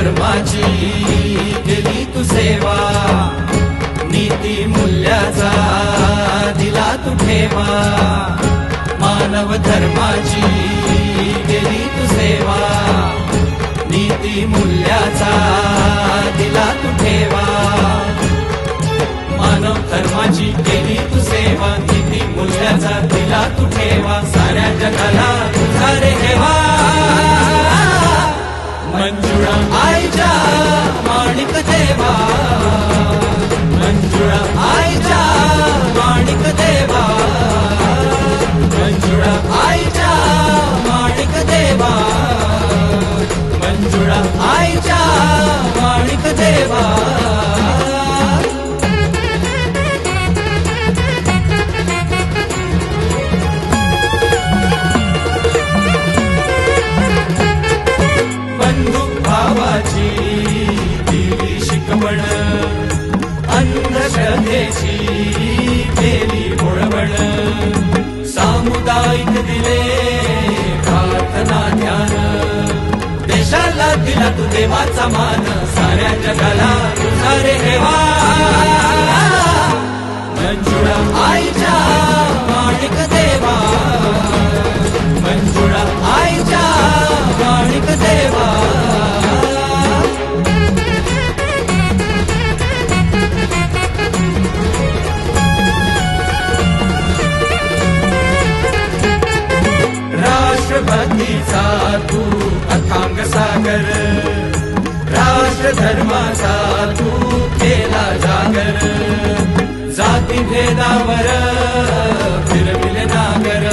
धर्माची केली तू सेवा. नीती मूल्याचा दिला तू ठेवा. मानव धर्माची केली तू सेवा. नीती मूल्याचा दिला तू ठेवा. मानव धर्माची केली तू सेवा. नीती मूल्याचा दिला तू ठेवा. साऱ्या जगाला तुझा रे हेवा मंजुळा. आईच्या माणिक देवा. अंधश्रद्धेची केली मुळवण सामुदायिक दिले प्रार्थना ध्यान. देशाला दिला तू देवाचा मान. साऱ्या जगाला तुझा रे हेवा मंजुळा आईच्या माणिक दे. सागर राष्ट्र धर्माचा तू केला जागर. जाती भेदावर फिरविले नागर.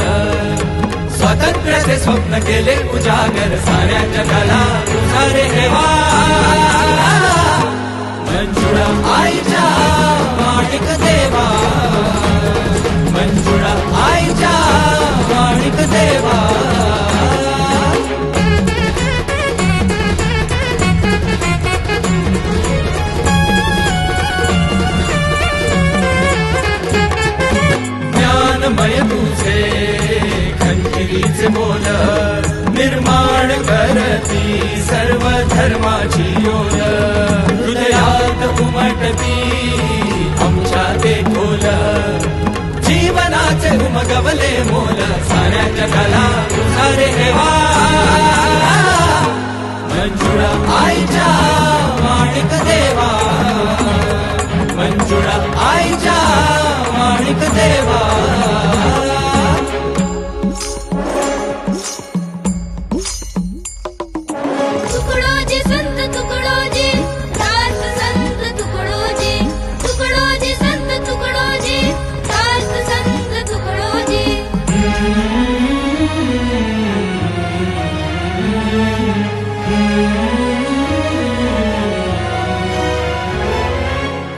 स्वातंत्र्याचे स्वप्न केले उजागर. साऱ्या जगाला तुझा रे हेवा मंजुळा आईच्या माणिक दे तुझे खंजिरीचे बोल निर्माण करती सर्व धर्माची योल हृदयात उमटती आमच्या ते खोल. जीवनाचे उमगवले मोल. साऱ्या जगाला तुझा रे देवा.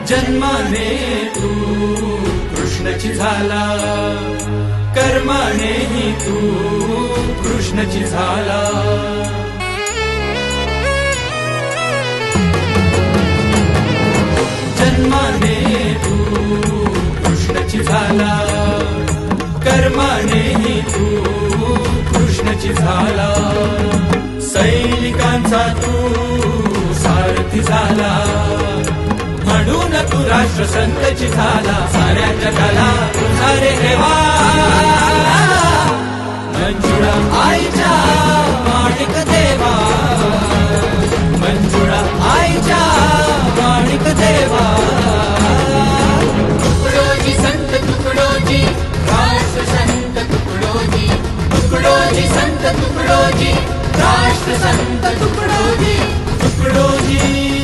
जन्माने तू कृष्णची झाला कर्मानेही तू कृष्णची झाला. जन्माने तू कृष्णची झाला कर्मानेही तू कृष्णची झाला. सैनिकांचा तू सारथी झाला. म्हणून तू राष्ट्र संतची झाला. साऱ्या जगाला तुझा रे देवा. मंजुळा आईच्या माणिक देवा. मंजुळा आईच्या माणिक देवा. तुकडोजी संत तुकडोजी. राष्ट्र संत तुकडोजी. तुकडोजी संत तुकडोजी. राष्ट्र संत तुकडोजी. तुकडोजी.